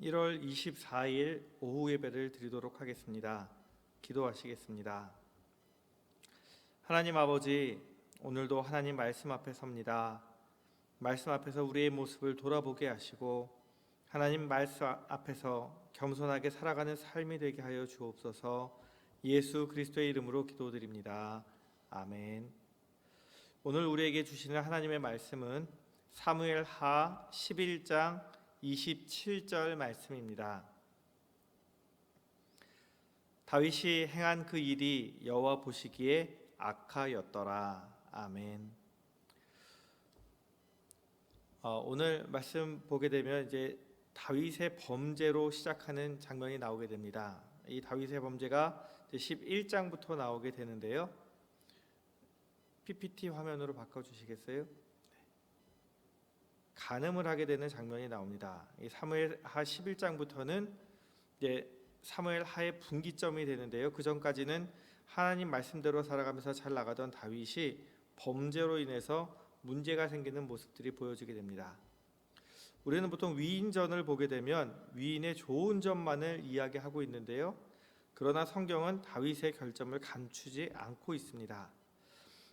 1월 24일 오후 예배를 드리도록 하겠습니다. 기도하시겠습니다. 하나님 아버지, 오늘도 하나님 말씀 앞에 섭니다. 말씀 앞에서 우리의 모습을 돌아보게 하시고 하나님 말씀 앞에서 겸손하게 살아가는 삶이 되게 하여 주옵소서. 예수 그리스도의 이름으로 기도드립니다. 아멘. 오늘 우리에게 주시는 하나님의 말씀은 사무엘 하 11장 27절 말씀입니다. 다윗이 행한 그 일이 여호와 보시기에 악하였더라. 아멘. 어, 오늘 말씀 보게 되면 이제 다윗의 범죄로 시작하는 장면이 나오게 됩니다. 이 다윗의 범죄가 11장부터 나오게 되는데요. PPT 화면으로 바꿔 주시겠어요? 간음을 하게 되는 장면이 나옵니다. 이 사무엘 하 11장부터는 이제 사무엘 하의 분기점이 되는데요. 그 전까지는 하나님 말씀대로 살아가면서 잘 나가던 다윗이 범죄로 인해서 문제가 생기는 모습들이 보여지게 됩니다. 우리는 보통 위인전을 보게 되면 위인의 좋은 점만을 이야기하고 있는데요. 그러나 성경은 다윗의 결점을 감추지 않고 있습니다.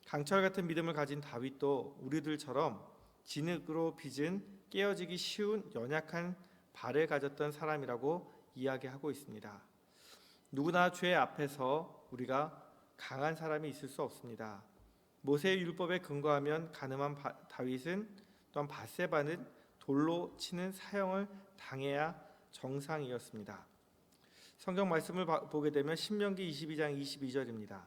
강철 같은 믿음을 가진 다윗도 우리들처럼 진흙으로 빚은 깨어지기 쉬운 연약한 발을 가졌던 사람이라고 이야기하고 있습니다. 누구나 죄 앞에서 우리가 강한 사람이 있을 수 없습니다. 모세의 율법에 근거하면 가늠한 바, 다윗은 또한 바세바는 돌로 치는 사형을 당해야 정상이었습니다. 성경 말씀을 보게 되면 신명기 22장 22절입니다.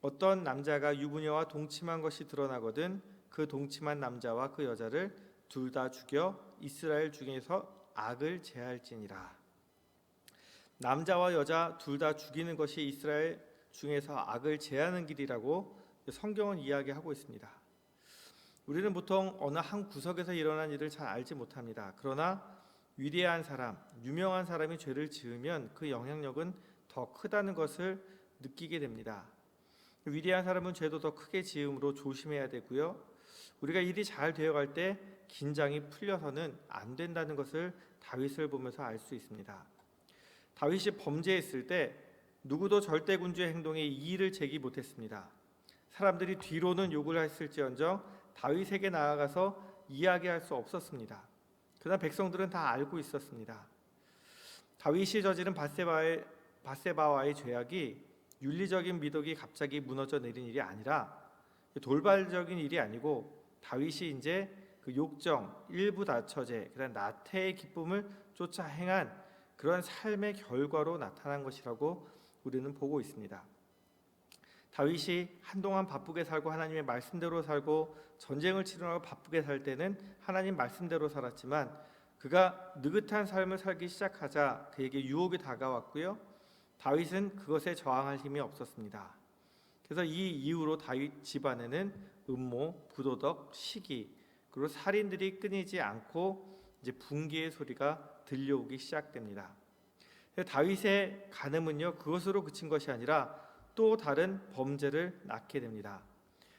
어떤 남자가 유부녀와 동침한 것이 드러나거든 그 동침한 남자와 그 여자를 둘 다 죽여 이스라엘 중에서 악을 제할지니라. 남자와 여자 둘 다 죽이는 것이 이스라엘 중에서 악을 제하는 길이라고 성경은 이야기하고 있습니다. 우리는 보통 어느 한 구석에서 일어난 일을 잘 알지 못합니다. 그러나 위대한 사람, 유명한 사람이 죄를 지으면 그 영향력은 더 크다는 것을 느끼게 됩니다. 위대한 사람은 죄도 더 크게 지음으로 조심해야 되고요. 우리가 일이 잘 되어갈 때 긴장이 풀려서는 안 된다는 것을 다윗을 보면서 알 수 있습니다. 다윗이 범죄했을 때 누구도 절대 군주의 행동에 이의를 제기 못했습니다. 사람들이 뒤로는 욕을 했을지언정 다윗에게 나아가서 이야기할 수 없었습니다. 그러나 백성들은 다 알고 있었습니다. 다윗이 저지른 바세바의 바세바와의 죄악이 윤리적인 미덕이 갑자기 무너져 내린 일이 아니라 돌발적인 일이 아니고 다윗이 이제 그 욕정, 일부 다처제, 그다음 나태의 기쁨을 쫓아 행한 그런 삶의 결과로 나타난 것이라고 우리는 보고 있습니다. 다윗이 한동안 바쁘게 살고 하나님의 말씀대로 살고 전쟁을 치르느라 바쁘게 살 때는 하나님 말씀대로 살았지만 그가 느긋한 삶을 살기 시작하자 그에게 유혹이 다가왔고요. 다윗은 그것에 저항할 힘이 없었습니다. 그래서 이 이후로 다윗 집안에는 음모, 부도덕, 시기 그리고 살인들이 끊이지 않고 이제 분기의 소리가 들려오기 시작됩니다. 다윗의 간음은요 그것으로 그친 것이 아니라 또 다른 범죄를 낳게 됩니다.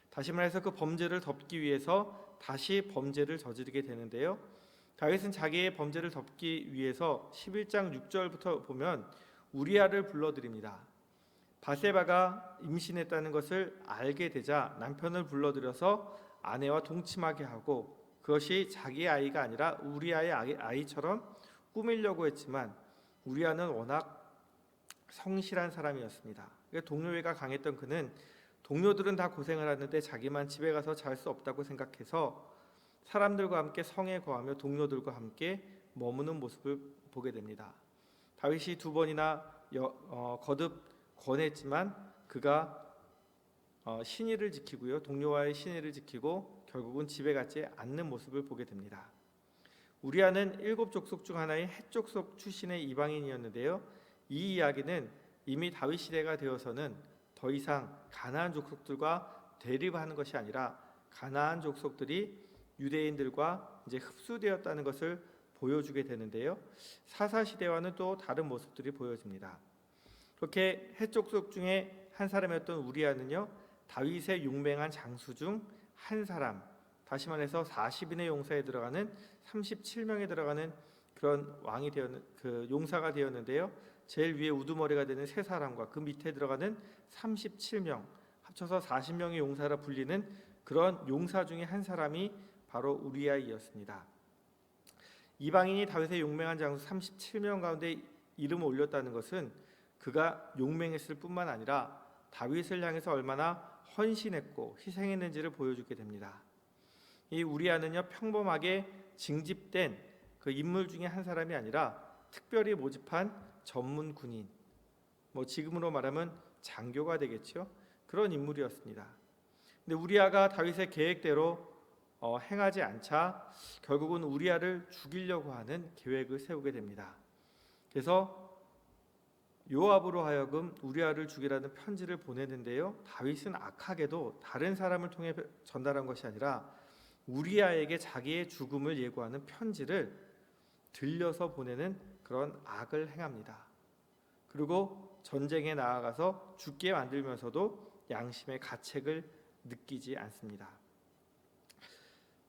다시 말해서 그 범죄를 덮기 위해서 다시 범죄를 저지르게 되는데요. 다윗은 자기의 범죄를 덮기 위해서 11장 6절부터 보면 우리아를 불러드립니다. 바세바가 임신했다는 것을 알게 되자 남편을 불러들여서 아내와 동침하게 하고 그것이 자기 아이가 아니라 우리아의 아이처럼 꾸밀려고 했지만 우리아는 워낙 성실한 사람이었습니다. 동료애가 강했던 그는 동료들은 다 고생을 하는데 자기만 집에 가서 잘 수 없다고 생각해서 사람들과 함께 성에 거하며 동료들과 함께 머무는 모습을 보게 됩니다. 다윗이 두 번이나 여, 어, 거듭 권했지만 그가 어, 신의를 지키고요 동료와의 신의를 지키고 결국은 집에 가지 않는 모습을 보게 됩니다. 우리아는 일곱 족속 중 하나인 헷 족속 출신의 이방인이었는데요. 이 이야기는 이미 다윗 시대가 되어서는 더 이상 가나안 족속들과 대립하는 것이 아니라 가나안 족속들이 유대인들과 이제 흡수되었다는 것을 보여주게 되는데요. 사사 시대와는 또 다른 모습들이 보여집니다. 그렇게 해족속 중에 한 사람이었던 우리아는요 다윗의 용맹한 장수 중 한 사람 다시 말해서 40인의 용사에 들어가는 37명에 들어가는 그런 왕이 되었 그 용사가 되었는데요. 제일 위에 우두머리가 되는 세 사람과 그 밑에 들어가는 37명 합쳐서 40명의 용사라 불리는 그런 용사 중에 한 사람이 바로 우리아이였습니다. 이방인이 다윗의 용맹한 장수 37명 가운데 이름을 올렸다는 것은 그가 용맹했을 뿐만 아니라 다윗을 향해서 얼마나 헌신했고 희생했는지를 보여주게 됩니다. 이 우리아는요 평범하게 징집된 그 인물 중에 한 사람이 아니라 특별히 모집한 전문 군인, 뭐 지금으로 말하면 장교가 되겠죠. 그런 인물이었습니다. 근데 우리아가 다윗의 계획대로 어, 행하지 않자 결국은 우리아를 죽이려고 하는 계획을 세우게 됩니다. 그래서 요압으로 하여금 우리아를 죽이라는 편지를 보내는데요. 다윗은 악하게도 다른 사람을 통해 전달한 것이 아니라 우리아에게 자기의 죽음을 예고하는 편지를 들려서 보내는 그런 악을 행합니다. 그리고 전쟁에 나아가서 죽게 만들면서도 양심의 가책을 느끼지 않습니다.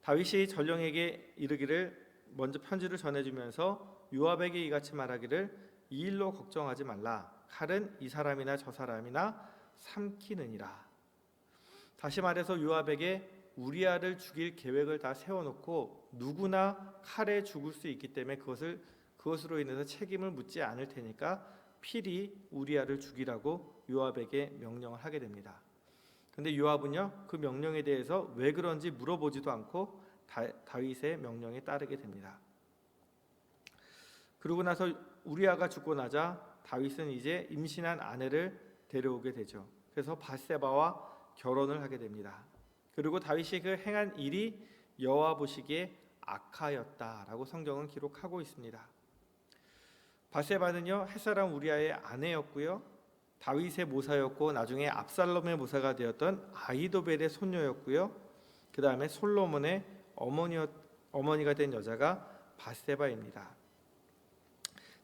다윗이 전령에게 이르기를 먼저 편지를 전해주면서 요압에게 이같이 말하기를 이 일로 걱정하지 말라. 칼은 이 사람이나 저 사람이나 삼키느니라. 다시 말해서 요압에게 우리아를 죽일 계획을 다 세워놓고 누구나 칼에 죽을 수 있기 때문에 그것을 그것으로 인해서 책임을 묻지 않을 테니까 필히 우리아를 죽이라고 요압에게 명령을 하게 됩니다. 근데 요압은요 그 명령에 대해서 왜 그런지 물어보지도 않고 다, 다윗의 명령에 따르게 됩니다. 그러고 나서 우리아가 죽고 나자 다윗은 이제 임신한 아내를 데려오게 되죠. 그래서 바세바와 결혼을 하게 됩니다. 그리고 다윗이 그 행한 일이 여호와 보시기에 악하였다라고 성경은 기록하고 있습니다. 바세바는요 햇사람 우리아의 아내였고요. 다윗의 모사였고 나중에 압살롬의 모사가 되었던 아이도벨의 손녀였고요. 그 다음에 솔로몬의 어머니 어머니가 된 여자가 바세바입니다.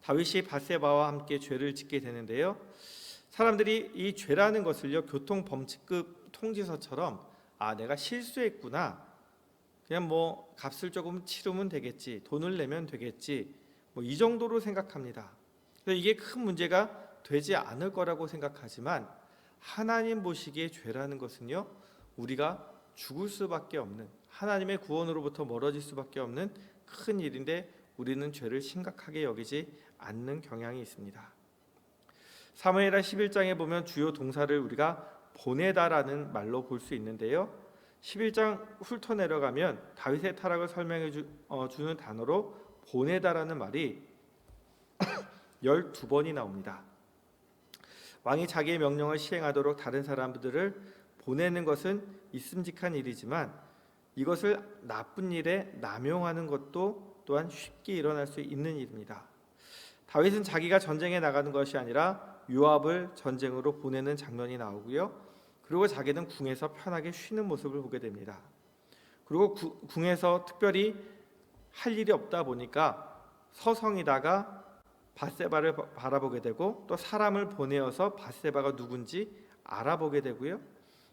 다윗이 바세바와 함께 죄를 짓게 되는데요. 사람들이 이 죄라는 것을요 교통 범칙급 통지서처럼 아 내가 실수했구나 그냥 뭐 값을 조금 치르면 되겠지 돈을 내면 되겠지 뭐 이 정도로 생각합니다. 이게 큰 문제가 되지 않을 거라고 생각하지만 하나님 보시기에 죄라는 것은요 우리가 죽을 수밖에 없는 하나님의 구원으로부터 멀어질 수밖에 없는 큰 일인데 우리는 죄를 심각하게 여기지 않는 경향이 있습니다. 사무엘하 11장에 보면 주요 동사를 우리가 보내다라는 말로 볼 수 있는데요. 11장 훑어 내려가면 다윗의 타락을 설명해 주, 어, 주는 단어로 보내다라는 말이 12번이 나옵니다. 왕이 자기의 명령을 시행하도록 다른 사람들을 보내는 것은 있음직한 일이지만 이것을 나쁜 일에 남용하는 것도 또한 쉽게 일어날 수 있는 일입니다. 다윗은 자기가 전쟁에 나가는 것이 아니라 요압을 전쟁으로 보내는 장면이 나오고요. 그리고 자기는 궁에서 편하게 쉬는 모습을 보게 됩니다. 그리고 구, 궁에서 특별히 할 일이 없다 보니까 서성이다가 바세바를 바라보게 되고 또 사람을 보내어서 바세바가 누군지 알아보게 되고요.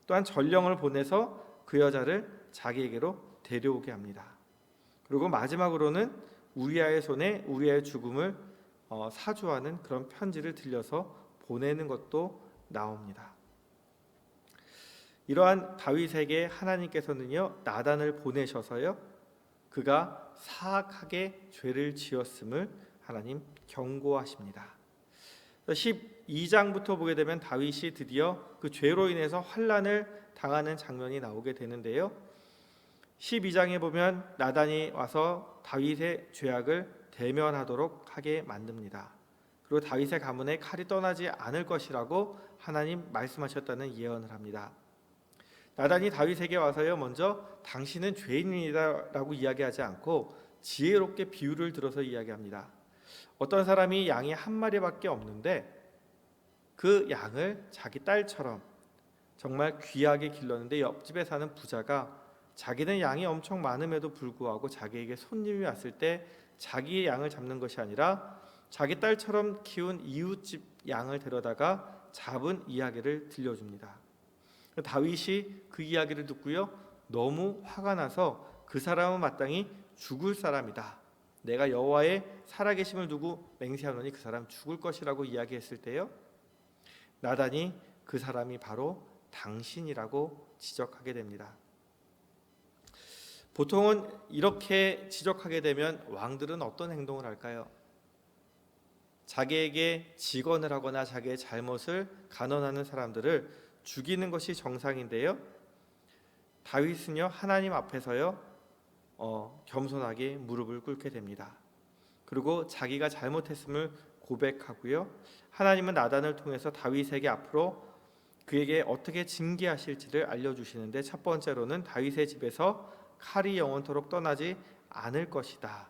또한 전령을 보내서 그 여자를 자기에게로 데려오게 합니다. 그리고 마지막으로는 우리아의 손에 우리아의 죽음을 어, 사주하는 그런 편지를 들려서 보내는 것도 나옵니다. 이러한 다윗에게 하나님께서는요 나단을 보내셔서요 그가 사악하게 죄를 지었음을 하나님 경고하십니다. 12장부터 보게 되면 다윗이 드디어 그 죄로 인해서 환란을 당하는 장면이 나오게 되는데요. 12장에 보면 나단이 와서 다윗의 죄악을 대면하도록 하게 만듭니다. 그리고 다윗의 가문에 칼이 떠나지 않을 것이라고 하나님 말씀하셨다는 예언을 합니다. 나단이 다윗에게 와서요 먼저 당신은 죄인이다라고 이야기하지 않고 지혜롭게 비유를 들어서 이야기합니다. 어떤 사람이 양이 한 마리밖에 없는데 그 양을 자기 딸처럼 정말 귀하게 길렀는데 옆집에 사는 부자가 자기는 양이 엄청 많음에도 불구하고 자기에게 손님이 왔을 때 자기의 양을 잡는 것이 아니라 자기 딸처럼 키운 이웃집 양을 데려다가 잡은 이야기를 들려줍니다. 다윗이 그 이야기를 듣고요 너무 화가 나서 그 사람은 마땅히 죽을 사람이다 내가 여호와의 살아계심을 두고 맹세하노니 그 사람 죽을 것이라고 이야기했을 때요. 나단이 그 사람이 바로 당신이라고 지적하게 됩니다. 보통은 이렇게 지적하게 되면 왕들은 어떤 행동을 할까요? 자기에게 직언을 하거나 자기의 잘못을 간언하는 사람들을 죽이는 것이 정상인데요. 다윗은요 하나님 앞에서요 어, 겸손하게 무릎을 꿇게 됩니다. 그리고 자기가 잘못했음을 고백하고요. 하나님은 나단을 통해서 다윗에게 앞으로 그에게 어떻게 징계하실지를 알려주시는데 첫 번째로는 다윗의 집에서 칼이 영원토록 떠나지 않을 것이다.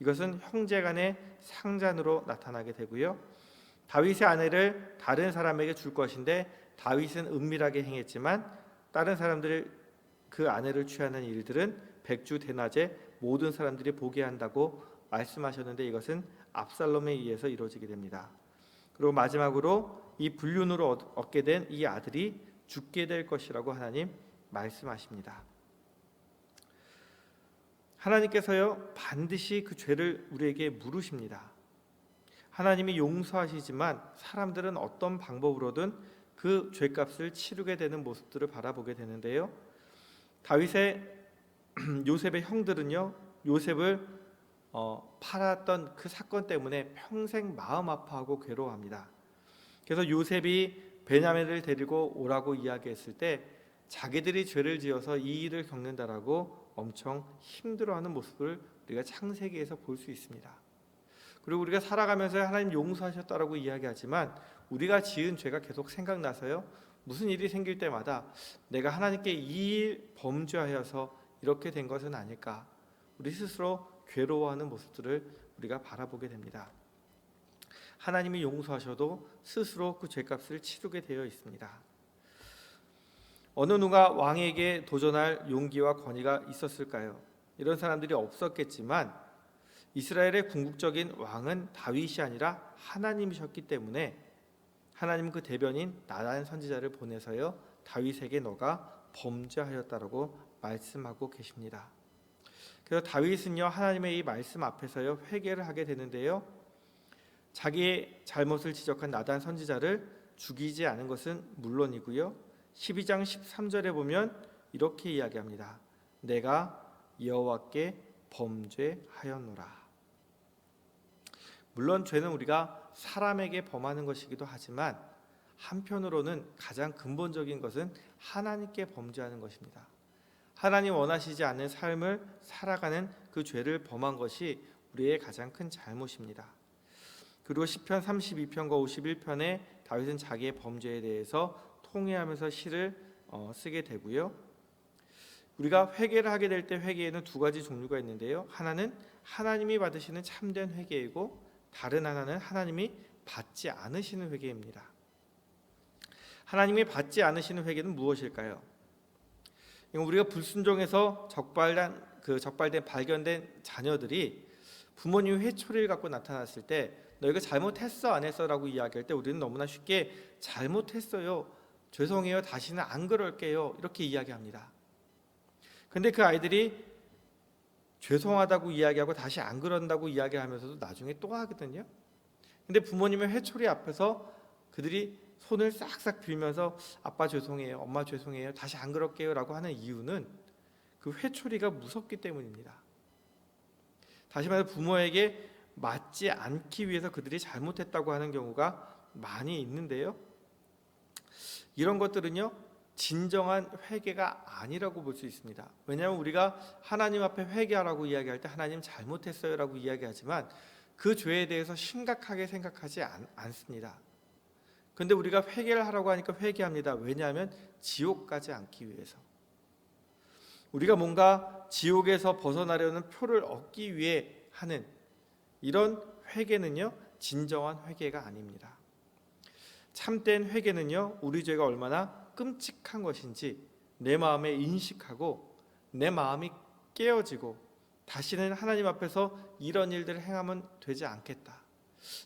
이것은 형제 간의 상잔으로 나타나게 되고요. 다윗의 아내를 다른 사람에게 줄 것인데 다윗은 은밀하게 행했지만 다른 사람들이 그 아내를 취하는 일들은 백주 대낮에 모든 사람들이 보게 한다고 말씀하셨는데 이것은 압살롬에 의해서 이루어지게 됩니다. 그리고 마지막으로 이 불륜으로 얻- 얻게 된 이 아들이 죽게 될 것이라고 하나님 말씀하십니다. 하나님께서요 반드시 그 죄를 우리에게 물으십니다. 하나님이 용서하시지만 사람들은 어떤 방법으로든 그 죄값을 치르게 되는 모습들을 바라보게 되는데요. 다윗의 요셉의 형들은요 요셉을 어, 팔았던 그 사건 때문에 평생 마음 아파하고 괴로워합니다. 그래서 요셉이 베냐민을 데리고 오라고 이야기했을 때 자기들이 죄를 지어서 이 일을 겪는다라고 엄청 힘들어하는 모습을 우리가 창세기에서 볼 수 있습니다. 그리고 우리가 살아가면서 하나님 용서하셨다라고 이야기하지만 우리가 지은 죄가 계속 생각나서요. 무슨 일이 생길 때마다 내가 하나님께 이 일 범죄하여서 이렇게 된 것은 아닐까? 우리 스스로 괴로워하는 모습들을 우리가 바라보게 됩니다. 하나님이 용서하셔도 스스로 그 죄값을 치르게 되어 있습니다. 어느 누가 왕에게 도전할 용기와 권위가 있었을까요? 이런 사람들이 없었겠지만 이스라엘의 궁극적인 왕은 다윗이 아니라 하나님이셨기 때문에 하나님은 그 대변인 나단 선지자를 보내서요 다윗에게 너가 범죄하였다라고 말씀하고 계십니다. 그래서 다윗은요 하나님의 이 말씀 앞에서요 회개를 하게 되는데요 자기의 잘못을 지적한 나단 선지자를 죽이지 않은 것은 물론이고요 12장 13절에 보면 이렇게 이야기합니다. 내가 여호와께 범죄하였노라. 물론 죄는 우리가 사람에게 범하는 것이기도 하지만 한편으로는 가장 근본적인 것은 하나님께 범죄하는 것입니다. 하나님 원하시지 않는 삶을 살아가는 그 죄를 범한 것이 우리의 가장 큰 잘못입니다. 그리고 시편 32편과 51편에 다윗은 자기의 범죄에 대해서 통회하면서 시를 어, 쓰게 되고요. 우리가 회개를 하게 될 때 회개에는 두 가지 종류가 있는데요. 하나는 하나님이 받으시는 참된 회개이고 다른 하나는 하나님이 받지 않으시는 회개입니다. 하나님이 받지 않으시는 회개는 무엇일까요? 우리가 불순종해서 적발된 그 적발된 발견된 자녀들이 부모님 회초리를 갖고 나타났을 때 너희가 잘못했어 안 했어라고 이야기할 때 우리는 너무나 쉽게 잘못했어요. 죄송해요. 다시는 안 그럴게요. 이렇게 이야기합니다. 근데 그 아이들이 죄송하다고 이야기하고 다시 안 그런다고 이야기하면서도 나중에 또 하거든요. 근데 부모님의 회초리 앞에서 그들이 손을 싹싹 빌면서 아빠 죄송해요. 엄마 죄송해요. 다시 안 그럴게요라고 하는 이유는 그 회초리가 무섭기 때문입니다. 다시 말해 부모에게 맞지 않기 위해서 그들이 잘못했다고 하는 경우가 많이 있는데요. 이런 것들은요 진정한 회개가 아니라고 볼 수 있습니다. 왜냐하면 우리가 하나님 앞에 회개하라고 이야기할 때 하나님 잘못했어요라고 이야기하지만 그 죄에 대해서 심각하게 생각하지 않, 않습니다. 근데 우리가 회개를 하라고 하니까 회개합니다. 왜냐하면 지옥 가지 않기 위해서. 우리가 뭔가 지옥에서 벗어나려는 표를 얻기 위해 하는 이런 회개는요 진정한 회개가 아닙니다. 참된 회개는요 우리 죄가 얼마나 끔찍한 것인지 내 마음에 인식하고 내 마음이 깨어지고 다시는 하나님 앞에서 이런 일들을 행하면 되지 않겠다.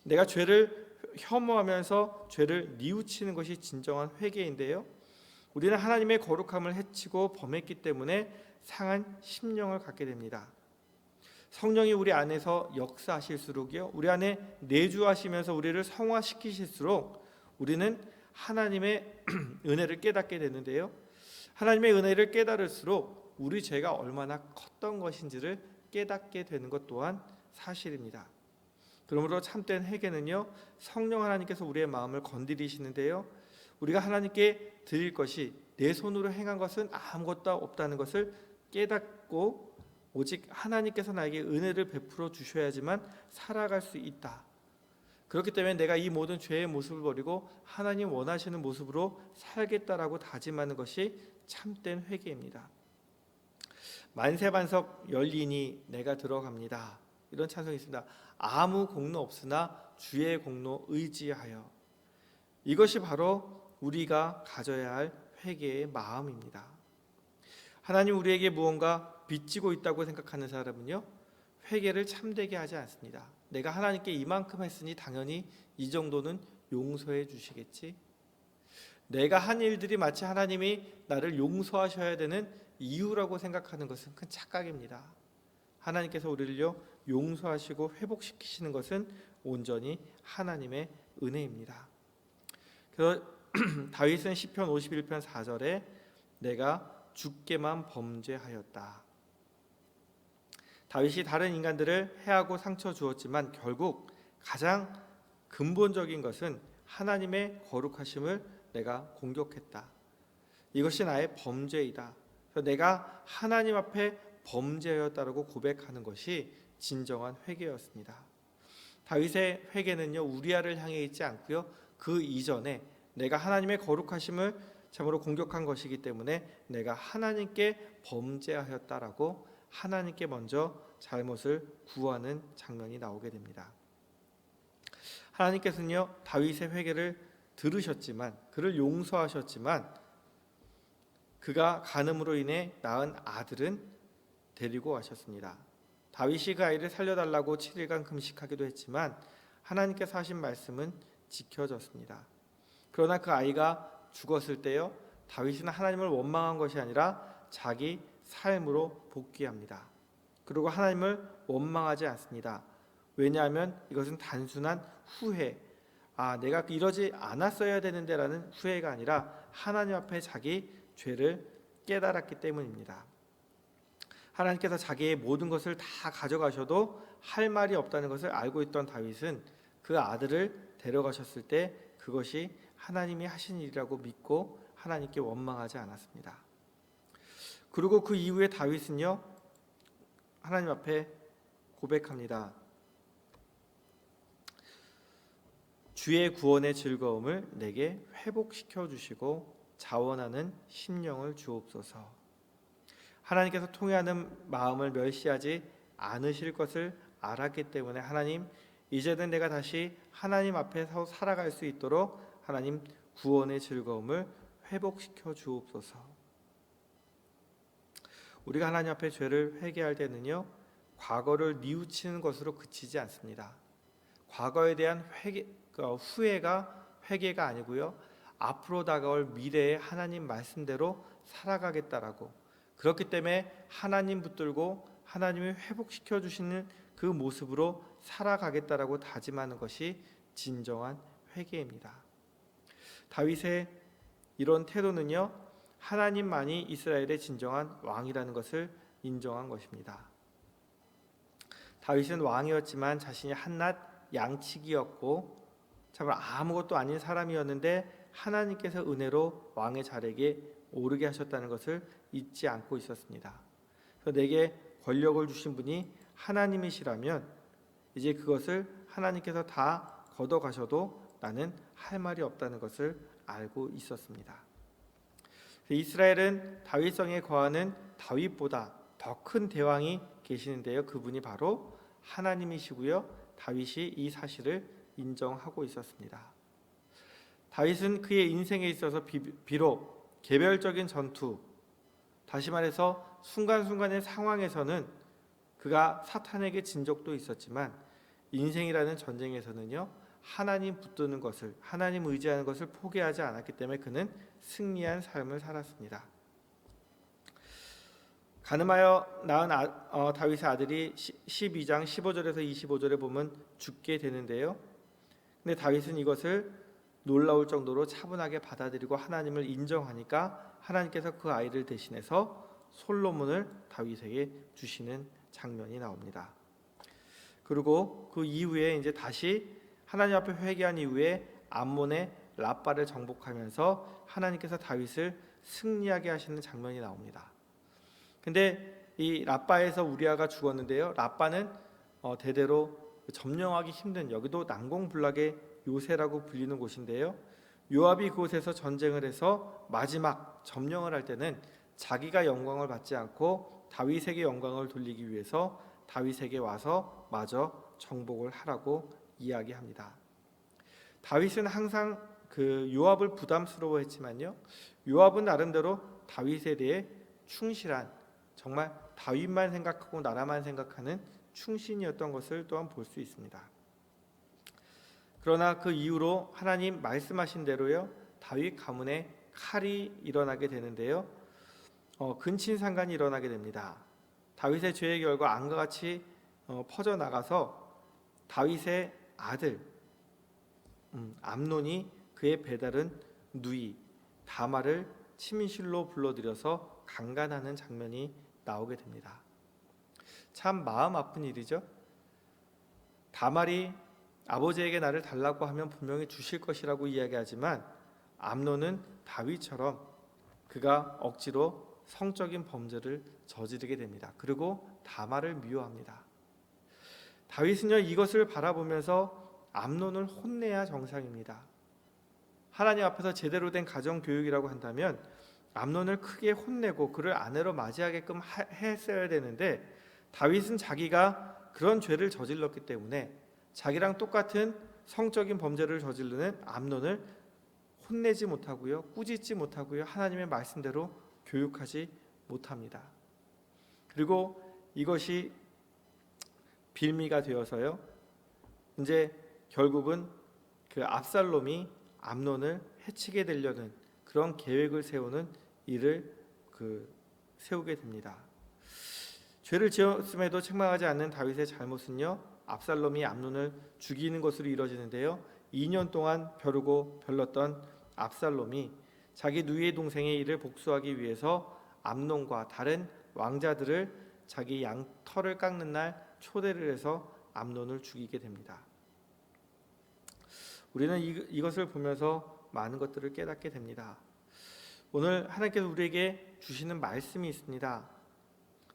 내가 죄를 혐오하면서 죄를 뉘우치는 것이 진정한 회개인데요. 우리는 하나님의 거룩함을 해치고 범했기 때문에 상한 심령을 갖게 됩니다. 성령이 우리 안에서 역사하실수록요. 우리 안에 내주하시면서 우리를 성화시키실수록 우리는 하나님의 은혜를 깨닫게 되는데요. 하나님의 은혜를 깨달을수록 우리 죄가 얼마나 컸던 것인지를 깨닫게 되는 것 또한 사실입니다. 그러므로 참된 회개는요. 성령 하나님께서 우리의 마음을 건드리시는데요. 우리가 하나님께 드릴 것이 내 손으로 행한 것은 아무것도 없다는 것을 깨닫고 오직 하나님께서 나에게 은혜를 베풀어 주셔야지만 살아갈 수 있다. 그렇기 때문에 내가 이 모든 죄의 모습을 버리고 하나님 원하시는 모습으로 살겠다라고 다짐하는 것이 참된 회개입니다. 만세반석 열리니 내가 들어갑니다. 이런 찬송이 있습니다. 아무 공로 없으나 주의 공로 의지하여 이것이 바로 우리가 가져야 할 회개의 마음입니다. 하나님 우리에게 무언가 빚지고 있다고 생각하는 사람은요 회개를 참되게 하지 않습니다. 내가 하나님께 이만큼 했으니 당연히 이 정도는 용서해 주시겠지. 내가 한 일들이 마치 하나님이 나를 용서하셔야 되는 이유라고 생각하는 것은 큰 착각입니다. 하나님께서 우리를요 용서하시고 회복시키시는 것은 온전히 하나님의 은혜입니다. 그래서 다윗은 시편 51편 4절에 내가 주께만 범죄하였다. 다윗이 다른 인간들을 해하고 상처 주었지만 결국 가장 근본적인 것은 하나님의 거룩하심을 내가 공격했다. 이것이 나의 범죄이다. 내가 하나님 앞에 범죄였다라고 고백하는 것이 진정한 회개였습니다. 다윗의 회개는요 우리아를 향해 있지 않고요 그 이전에 내가 하나님의 거룩하심을 참으로 공격한 것이기 때문에 내가 하나님께 범죄하였다라고 하나님께 먼저 잘못을 구하는 장면이 나오게 됩니다. 하나님께서는요 다윗의 회개를 들으셨지만 그를 용서하셨지만 그가 간음으로 인해 낳은 아들은 데리고 가셨습니다. 다윗이 그 아이를 살려달라고 7일간 금식하기도 했지만 하나님께서 하신 말씀은 지켜졌습니다. 그러나 그 아이가 죽었을 때요 다윗은 하나님을 원망한 것이 아니라 자기 삶으로 복귀합니다. 그리고 하나님을 원망하지 않습니다. 왜냐하면 이것은 단순한 후회, 아 내가 이러지 않았어야 되는데라는 후회가 아니라 하나님 앞에 자기 죄를 깨달았기 때문입니다. 하나님께서 자기의 모든 것을 다 가져가셔도 할 말이 없다는 것을 알고 있던 다윗은 그 아들을 데려가셨을 때 그것이 하나님이 하신 일이라고 믿고 하나님께 원망하지 않았습니다. 그리고 그 이후에 다윗은요 하나님 앞에 고백합니다. 주의 구원의 즐거움을 내게 회복시켜 주시고 자원하는 심령을 주옵소서. 하나님께서 통회하는 마음을 멸시하지 않으실 것을 알았기 때문에 하나님 이제는 내가 다시 하나님 앞에서 살아갈 수 있도록 하나님 구원의 즐거움을 회복시켜 주옵소서. 우리가 하나님 앞에 죄를 회개할 때는요 과거를 뉘우치는 것으로 그치지 않습니다. 과거에 대한 회개 그 후회가 회개가 아니고요 앞으로 다가올 미래의 하나님 말씀대로 살아가겠다라고 그렇기 때문에 하나님 붙들고 하나님이 회복시켜 주시는 그 모습으로 살아가겠다라고 다짐하는 것이 진정한 회개입니다. 다윗의 이런 태도는요 하나님만이 이스라엘의 진정한 왕이라는 것을 인정한 것입니다. 다윗은 왕이었지만 자신이 한낱 양치기였고 참 아무것도 아닌 사람이었는데 하나님께서 은혜로 왕의 자리에 오르게 하셨다는 것을 잊지 않고 있었습니다. 그래서 내게 권력을 주신 분이 하나님이시라면 이제 그것을 하나님께서 다 걷어 가셔도 나는 할 말이 없다는 것을 알고 있었습니다. 이스라엘은 다윗성에 거하는 다윗보다 더 큰 대왕이 계시는데요. 그분이 바로 하나님이시고요. 다윗이 이 사실을 인정하고 있었습니다. 다윗은 그의 인생에 있어서 비록 개별적인 전투, 다시 말해서 순간순간의 상황에서는 그가 사탄에게 진 적도 있었지만 인생이라는 전쟁에서는요 하나님 붙드는 것을 하나님 의지하는 것을 포기하지 않았기 때문에 그는 승리한 삶을 살았습니다. 가늠하여 낳은 아, 어, 다윗의 아들이 12장 15절에서 25절에 보면 죽게 되는데요. 근데 다윗은 이것을 놀라울 정도로 차분하게 받아들이고 하나님을 인정하니까 하나님께서 그 아이를 대신해서 솔로몬을 다윗에게 주시는 장면이 나옵니다. 그리고 그 이후에 이제 다시 하나님 앞에 회개한 이후에 암몬의 라빠를 정복하면서 하나님께서 다윗을 승리하게 하시는 장면이 나옵니다. 근데 이 라빠에서 우리아가 죽었는데요. 라빠는 어, 대대로 점령하기 힘든 여기도 난공불락의 요새라고 불리는 곳인데요. 요압이 그곳에서 전쟁을 해서 마지막 점령을 할 때는 자기가 영광을 받지 않고 다윗에게 영광을 돌리기 위해서 다윗에게 와서 마저 정복을 하라고 이야기합니다. 다윗은 항상 그 요압을 부담스러워했지만요. 요압은 나름대로 다윗에 대해 충실한 정말 다윗만 생각하고 나라만 생각하는 충신이었던 것을 또한 볼 수 있습니다. 그러나 그 이후로 하나님 말씀하신 대로요 다윗 가문에 칼이 일어나게 되는데요 어, 근친상간이 일어나게 됩니다. 다윗의 죄의 결과 안과 같이 어, 퍼져 나가서 다윗의 아들 음, 암논이 그의 배달은 누이 다마를 치민실로 불러들여서 강간하는 장면이 나오게 됩니다. 참 마음 아픈 일이죠. 다말이 아버지에게 나를 달라고 하면 분명히 주실 것이라고 이야기하지만 암론은 다윗처럼 그가 억지로 성적인 범죄를 저지르게 됩니다. 그리고 다말을 미워합니다. 다윗은요 이것을 바라보면서 암론을 혼내야 정상입니다. 하나님 앞에서 제대로 된 가정 교육이라고 한다면 암론을 크게 혼내고 그를 아내로 맞이하게끔 했어야 되는데 다윗은 자기가 그런 죄를 저질렀기 때문에 자기랑 똑같은 성적인 범죄를 저지르는 암론을 혼내지 못하고요, 꾸짖지 못하고요, 하나님의 말씀대로 교육하지 못합니다. 그리고 이것이 빌미가 되어서요, 이제 결국은 그 압살롬이 암론을 해치게 되려는 그런 계획을 세우는 일을 그 세우게 됩니다. 죄를 지었음에도 책망하지 않는 다윗의 잘못은요 압살롬이 암론을 죽이는 것으로 이루어지는데요. 2년 동안 벼르고 별렀던 압살롬이 자기 누이의 동생의 일을 복수하기 위해서 암론과 다른 왕자들을 자기 양 털을 깎는 날 초대를 해서 암론을 죽이게 됩니다. 우리는 이, 것을 보면서 많은 것들을 깨닫게 됩니다. 오늘 하나님께서 우리에게 주시는 말씀이 있습니다.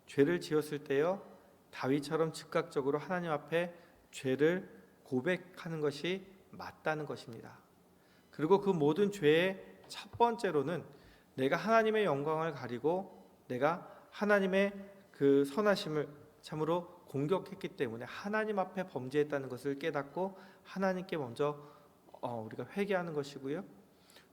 죄를 지었을 때요 다윗처럼 즉각적으로 하나님 앞에 죄를 고백하는 것이 맞다는 것입니다. 그리고 그 모든 죄의 첫 번째로는 내가 하나님의 영광을 가리고 내가 하나님의 그 선하심을 참으로 공격했기 때문에 하나님 앞에 범죄했다는 것을 깨닫고 하나님께 먼저 어, 우리가 회개하는 것이고요.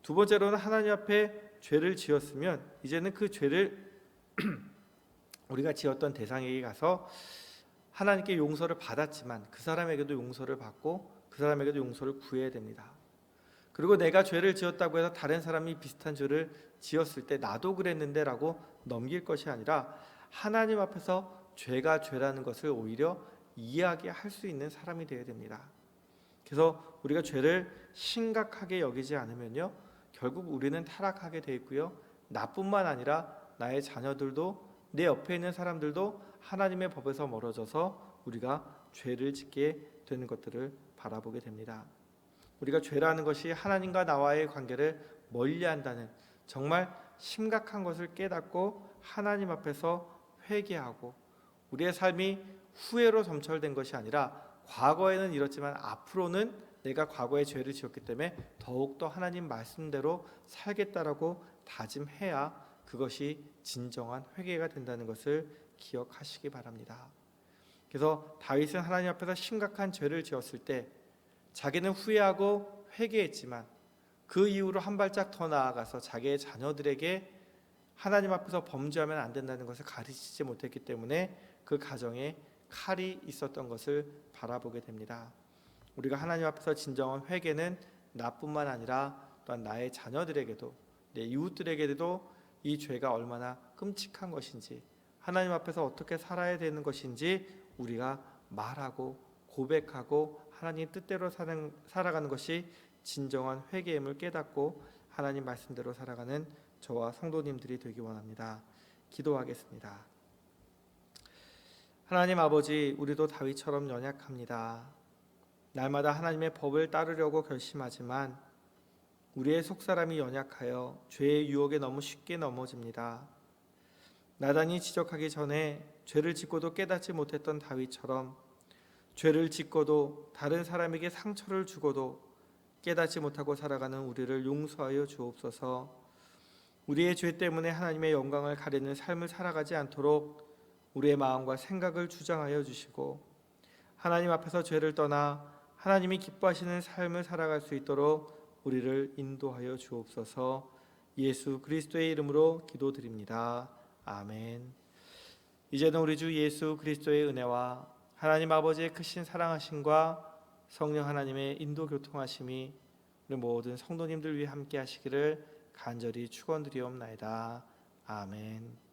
두 번째로는 하나님 앞에 죄를 지었으면 이제는 그 죄를 우리가 지었던 대상에게 가서 하나님께 용서를 받았지만 그 사람에게도 용서를 받고 그 사람에게도 용서를 구해야 됩니다. 그리고 내가 죄를 지었다고 해서 다른 사람이 비슷한 죄를 지었을 때 나도 그랬는데라고 넘길 것이 아니라 하나님 앞에서 죄가 죄라는 것을 오히려 이해하게 수 있는 사람이 되어야 됩니다. 그래서 우리가 죄를 심각하게 여기지 않으면요. 결국 우리는 타락하게 돼 있고요. 나뿐만 아니라 나의 자녀들도 내 옆에 있는 사람들도 하나님의 법에서 멀어져서 우리가 죄를 짓게 되는 것들을 바라보게 됩니다. 우리가 죄라는 것이 하나님과 나와의 관계를 멀리한다는 정말 심각한 것을 깨닫고 하나님 앞에서 회개하고 우리의 삶이 후회로 점철된 것이 아니라 과거에는 이렇지만 앞으로는 내가 과거에 죄를 지었기 때문에 더욱더 하나님 말씀대로 살겠다라고 다짐해야 그것이 진정한 회개가 된다는 것을 기억하시기 바랍니다. 그래서 다윗은 하나님 앞에서 심각한 죄를 지었을 때 자기는 후회하고 회개했지만 그 이후로 한 발짝 더 나아가서 자기의 자녀들에게 하나님 앞에서 범죄하면 안 된다는 것을 가르치지 못했기 때문에 그 가정에 칼이 있었던 것을 바라보게 됩니다. 우리가 하나님 앞에서 진정한 회개는 나뿐만 아니라 또한 나의 자녀들에게도 내 이웃들에게도 이 죄가 얼마나 끔찍한 것인지 하나님 앞에서 어떻게 살아야 되는 것인지 우리가 말하고 고백하고 하나님 뜻대로 사는, 살아가는 것이 진정한 회개임을 깨닫고 하나님 말씀대로 살아가는 저와 성도님들이 되기 원합니다. 기도하겠습니다. 하나님 아버지, 우리도 다윗처럼 연약합니다. 날마다 하나님의 법을 따르려고 결심하지만 우리의 속사람이 연약하여 죄의 유혹에 너무 쉽게 넘어집니다. 나단이 지적하기 전에 죄를 짓고도 깨닫지 못했던 다윗처럼 죄를 짓고도 다른 사람에게 상처를 주고도 깨닫지 못하고 살아가는 우리를 용서하여 주옵소서. 우리의 죄 때문에 하나님의 영광을 가리는 삶을 살아가지 않도록 우리의 마음과 생각을 주장하여 주시고 하나님 앞에서 죄를 떠나 하나님이 기뻐하시는 삶을 살아갈 수 있도록 우리를 인도하여 주옵소서. 예수 그리스도의 이름으로 기도드립니다. 아멘. 이제는 우리 주 예수 그리스도의 은혜와 하나님 아버지의 크신 사랑하심과 성령 하나님의 인도 교통하심이 우리 모든 성도님들 위해 함께 하시기를 간절히 축원드리옵나이다. 아멘.